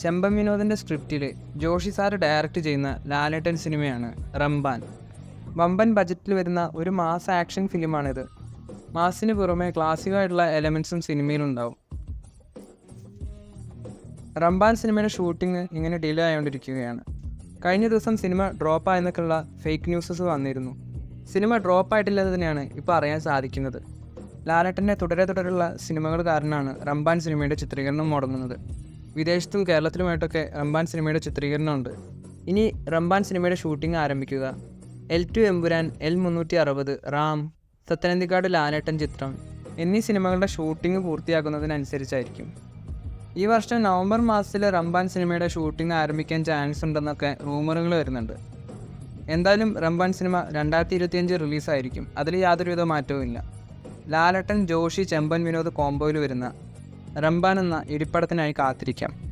ചെമ്പൻ വിനോദിന്റെ സ്ക്രിപ്റ്റിൽ Joshiy sir direct ചെയ്യുന്ന ലാലേട്ടൻ സിനിമയാണ് റംബാൻ. വമ്പൻ ബജറ്റിൽ വരുന്ന ഒരു മാസ് ആക്ഷൻ ഫിലിമാണിത്. മാസിന് പുറമെ ക്ലാസിക്കായിട്ടുള്ള എലമെൻസും സിനിമയിലുണ്ടാവും. റംബാൻ സിനിമയുടെ ഷൂട്ടിംഗ് ഇങ്ങനെ ഡിലേ ആയിക്കൊണ്ടിരിക്കുകയാണ് കഴിഞ്ഞ ദിവസം സിനിമ ഡ്രോപ്പ് ആയെന്നൊക്കെയുള്ള ഫേക്ക് ന്യൂസസ് വന്നിരുന്നു. സിനിമ ഡ്രോപ്പ് ആയിട്ടില്ലെന്ന് തന്നെയാണ് ഇപ്പോൾ അറിയാൻ സാധിക്കുന്നത്. ലാലേട്ടന്റെ തുടരെ തുടരെയുള്ള സിനിമകൾ കാരണമാണ് റംബാൻ സിനിമയുടെ ചിത്രീകരണം മുടങ്ങുന്നത്. വിദേശത്തും കേരളത്തിലുമായിട്ടൊക്കെ റംബാൻ സിനിമയുടെ ചിത്രീകരണമുണ്ട്. ഇനി റംബാൻ സിനിമയുടെ ഷൂട്ടിംഗ് ആരംഭിക്കുക. എൽ ടു എമ്പുരാൻ എൽ മുന്നൂറ്റി അറുപത് റാം സത്യനന്ദിക്കാട് ലാലേട്ടൻ ചിത്രം എന്നീ സിനിമകളുടെ ഷൂട്ടിംഗ് പൂർത്തിയാക്കുന്നതിനനുസരിച്ചായിരിക്കും. ഈ വർഷം നവംബർ മാസത്തിൽ റംബാൻ സിനിമയുടെ ഷൂട്ടിംഗ് ആരംഭിക്കാൻ ചാൻസ് ഉണ്ടെന്നൊക്കെ റൂമറുകൾ വരുന്നുണ്ട്. എന്തായാലും റംബാൻ സിനിമ രണ്ടായിരത്തി ഇരുപത്തിയഞ്ച് റിലീസായിരിക്കും. അതിൽ യാതൊരുവിധ മാറ്റവും ഇല്ല ലാലട്ടൻ ജോഷി ചെമ്പൻ വിനോദ് കോംബോയിൽ വരുന്ന റംബാൻ എന്ന ഇടിപ്പടത്തിനായി കാത്തിരിക്കാം.